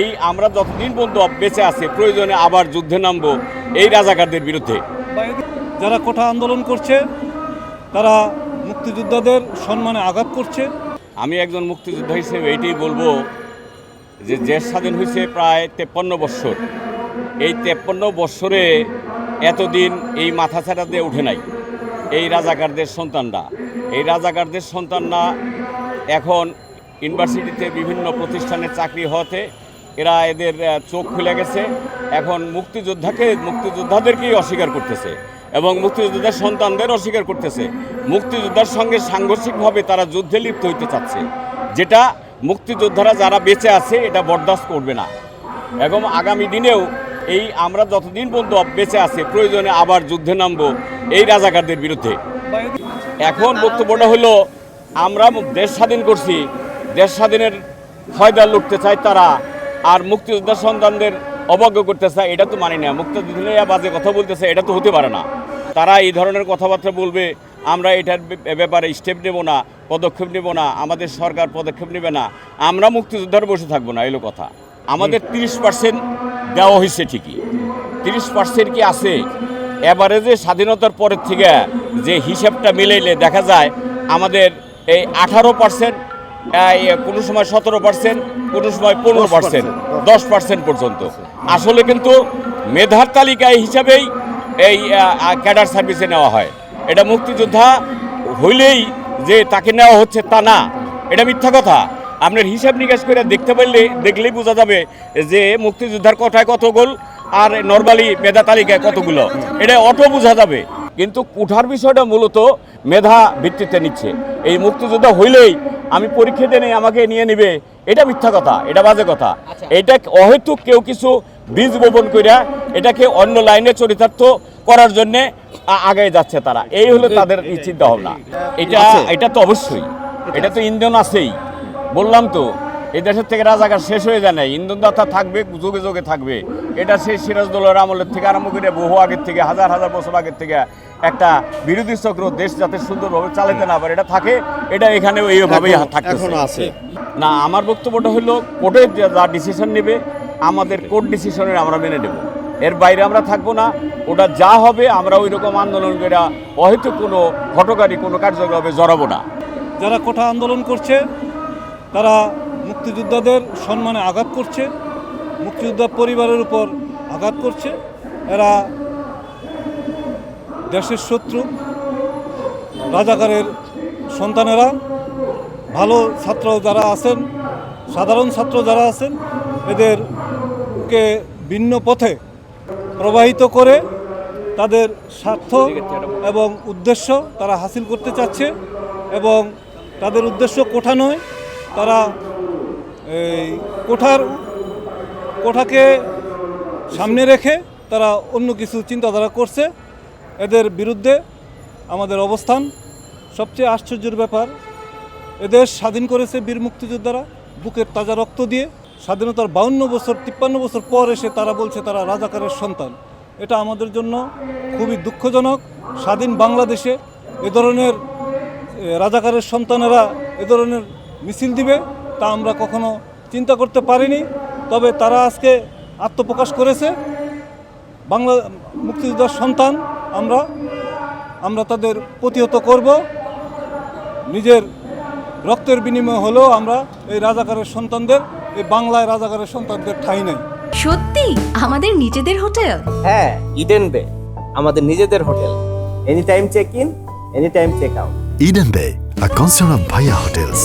এই আমরা যতদিন পর্যন্ত বেঁচে আছে প্রয়োজনে আবার যুদ্ধে নামবো এই রাজাকারদের বিরুদ্ধে। যারা কোঠা আন্দোলন করছে তারা মুক্তিযোদ্ধাদের সম্মানে আঘাত করছে। আমি একজন মুক্তিযোদ্ধা হিসেবে এইটাই বলব যে দেশ স্বাধীন হয়েছে প্রায় তেপ্পান্ন বৎসর। এই তেপ্পান্ন বৎসরে এতদিন এই মাথা ছাড়া দিয়ে উঠে নাই এই রাজাকারদের সন্তানরা। এই রাজাকারদের সন্তানরা এখন ইউনিভার্সিটিতে বিভিন্ন প্রতিষ্ঠানে চাকরি হওয়াতে এরা এদের চোখ খুলে গেছে। এখন মুক্তিযোদ্ধাকে, মুক্তিযোদ্ধাদেরকেই অস্বীকার করতেছে এবং মুক্তিযোদ্ধার সন্তানদের অস্বীকার করতেছে। মুক্তিযোদ্ধার সঙ্গে সাংঘর্ষিকভাবে তারা যুদ্ধে লিপ্ত হইতে চাচ্ছে। যেটা মুক্তিযোদ্ধারা যারা বেঁচে আছে, এটা বরদাস্ত করবে না। এবং আগামী দিনেও এই আমরা যতদিন পর্যন্ত বেঁচে আছে, প্রয়োজনে আবার যুদ্ধে নামবো এই রাজাকারদের বিরুদ্ধে। এখন বক্তব্যটা হলো, আমরা দেশ স্বাধীন করছি, দেশ স্বাধীনের ফয়দা লুটতে চায় তারা। আর মুক্তিযোদ্ধা সন্তানদের অবজ্ঞ করতেছে এটা তো মানি না। মুক্তিযোদ্ধারা বাজে কথা বলতেছে এটা তো হতে পারে না। তারা এই ধরনের কথাবার্তা বলবে আমরা এটার ব্যাপারে স্টেপ নেব না পদক্ষেপ নেব না আমাদের সরকার পদক্ষেপ নেবে না। আমরা মুক্তিযোদ্ধার বসে থাকব না এলো কথা। আমাদের তিরিশ পার্সেন্ট দেওয়া হয়েছে ঠিকই। তিরিশ পার্সেন্ট কি আছে? এবারে যে স্বাধীনতার পরের থেকে যে হিসাবটা মিলাইলে দেখা যায় আমাদের এই আঠারো পার্সেন্ট কোনো সময় সতেরো পার্সেন্ট কোনো সময় পনেরো পার্সেন্ট দশ পার্সেন্ট পর্যন্ত। আসলে কিন্তু মেধার তালিকায় হিসাবেই এই ক্যাডার সার্ভিসে নেওয়া হয়। এটা মুক্তিযোদ্ধা হইলেই যে তাকে নেওয়া হচ্ছে তা না। এটা মিথ্যা কথা। আপনার হিসাব নিকাশ করে দেখতে পারলে দেখলেই বোঝা যাবে যে মুক্তিযোদ্ধার কথায় কত গোল আর নর্মালি মেধা তালিকায় কতগুলো। এটা অটো বোঝা যাবে। কিন্তু কুঠার বিষয়টা মূলত মেধা ভিত্তিতে নিচ্ছে। এই মুক্তিযোদ্ধা হইলেই আমি পরীক্ষা দিয়ে নেই আমাকে নিয়ে নিবে এটা মিথ্যা কথা এটা বাজে কথা। এটা অহেতুক কেউ কিছু বীজ বপন কইরা এটাকে অন্য লাইনে চরিতার্থ করার জন্য আগে যাচ্ছে তারা। এই হলো তাদের চিন্তা ভাবনা এটা এটা তো অবশ্যই এটা তো ইন্ধন আছেই। বললাম তো এই দেশের থেকে রাজাকার শেষ হয়ে যায় না ইন্ধনদাতা থাকবে যোগে যোগে থাকবে। এটা সেই সিরাজদৌলার আমলের থেকে আরম্ভ করে বহু আগের থেকে হাজার হাজার বছর আগের থেকে একটা বিরোধী চক্র দেশ যাতে সুন্দরভাবে চালাতে না পারে এটা থাকে। এটা এখানেও এইভাবেই থাকতেছে। আছে। না আমার বক্তব্যটা হলো কোর্টের যে- ডিসিশন নেবে আমাদের কোর্ট ডিসিশনের আমরা মেনে নেব। এর বাইরে আমরা থাকব না। ওটা যা হবে আমরা ওই রকম আন্দোলন করে হয়তো কোনো ঘটকারী কোনো কার্যকলাপে জড়াবো না। যারা কোঠা আন্দোলন করছে তারা মুক্তিযোদ্ধাদের সম্মানে আঘাত করছে, মুক্তিযোদ্ধা পরিবারের উপর আঘাত করছে। এরা দেশের শত্রু, রাজাকারের সন্তানেরা, ভালো ছাত্র যারা আছেন, সাধারণ ছাত্র যারা আছেন, এদেরকে ভিন্ন পথে প্রবাহিত করে তাদের স্বার্থ এবং উদ্দেশ্য তারা হাসিল করতে চাচ্ছে এবং তাদের উদ্দেশ্য কোঠা নয়, তারা এই কোঠার কোঠাকে সামনে রেখে তারা অন্য কিছু চিন্তাধারা করছে। এদের বিরুদ্ধে আমাদের অবস্থান সবচেয়ে আশ্চর্যের ব্যাপার। এদের স্বাধীন করেছে বীর মুক্তিযোদ্ধারা বুকের তাজা রক্ত দিয়ে। স্বাধীনতার বাউন্ন বছর, তিপ্পান্ন বছর পর এসে তারা বলছে তারা রাজাকারের সন্তান। এটা আমাদের জন্য খুবই দুঃখজনক। স্বাধীন বাংলাদেশে এ ধরনের রাজাকারের সন্তানেরা এ ধরনের মিছিল দিবে। তা আমরা কখনো চিন্তা করতে পারিনি। তবে তারা আজকে আত্মপ্রকাশ করেছে। বাংলা মুক্তিযোদ্ধার সন্তান আমরা। আমরা তাদের প্রতিহত করব। নিজের রক্তের বিনিময় হলেও আমরা এই রাজাকারের সন্তানদের এই বাংলায় রাজাকারের সন্তানদের ঠাঁই নেই। সত্যি? আমাদের নিজেদের হোটেল? হ্যাঁ ইডেন বে আমাদের নিজেদের hotel. Any time check in any time check out Eden Bay a concern of ভাইয়া Hotels.